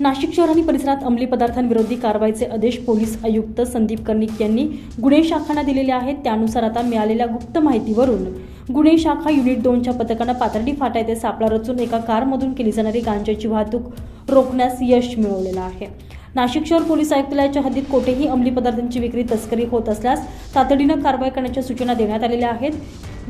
नाशिक शहर आणि परिसरात अंमली पदार्थांविरोधी कारवाईचे आदेश पोलीस आयुक्त संदीप कर्णिक यांनी गुन्हे शाखांना दिलेले आहेत. त्यानुसार आता मिळालेल्या गुप्त माहितीवरून गुन्हे शाखा युनिट दोनच्या पथकानं पाथर्डी फाटा येथे सापळा रचून एका कारमधून केली जाणारी गांजाची वाहतूक रोखण्यास यश मिळवलेलं आहे. नाशिक शहर पोलीस आयुक्तालयाच्या हद्दीत कोठेही अंमली पदार्थांची विक्री तस्करी होत असल्यास तातडीनं कारवाई करण्याच्या सूचना देण्यात आलेल्या आहेत.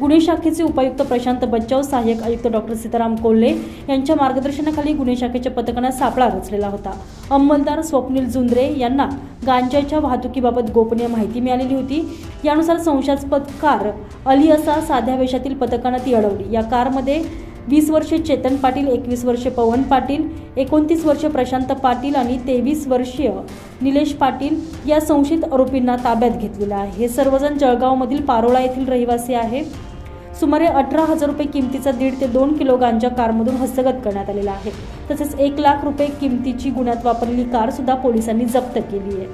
गुन्हे शाखेचे उपायुक्त प्रशांत बच्चाव सहाय्यक आयुक्त डॉक्टर सीताराम कोल्हे यांच्या मार्गदर्शनाखाली गुन्हे शाखेच्या पथकानं सापळा रचलेला होता. अंमलदार स्वप्नील जुंद्रे यांना गांजाच्या वाहतुकीबाबत गोपनीय माहिती मिळालेली होती. यानुसार संशयास्पद कार अली असा साध्या वेशातील पथकानं ती अडवली. या कारमध्ये वीस वर्षे चेतन पाटील एकवीस वर्षे पवन पाटील एकोणतीस वर्षे प्रशांत पाटील आणि तेवीस वर्षीय निलेश पाटील या संशयित आरोपींना ताब्यात घेतलेलं आहे. हे सर्वजण जळगावमधील पारोळा येथील रहिवासी आहे. सुमारे अठरा हजार रुपये किमतीचा दीड ते दोन किलो गांजा कारमधून हस्तगत करण्यात आलेला आहे. तसेच एक लाख रुपये किमतीची गुन्ह्यात वापरलेली कार सुद्धा पोलिसांनी जप्त केली आहे.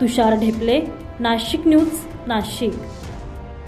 तुषार ढेपले नाशिक न्यूज नाशिक.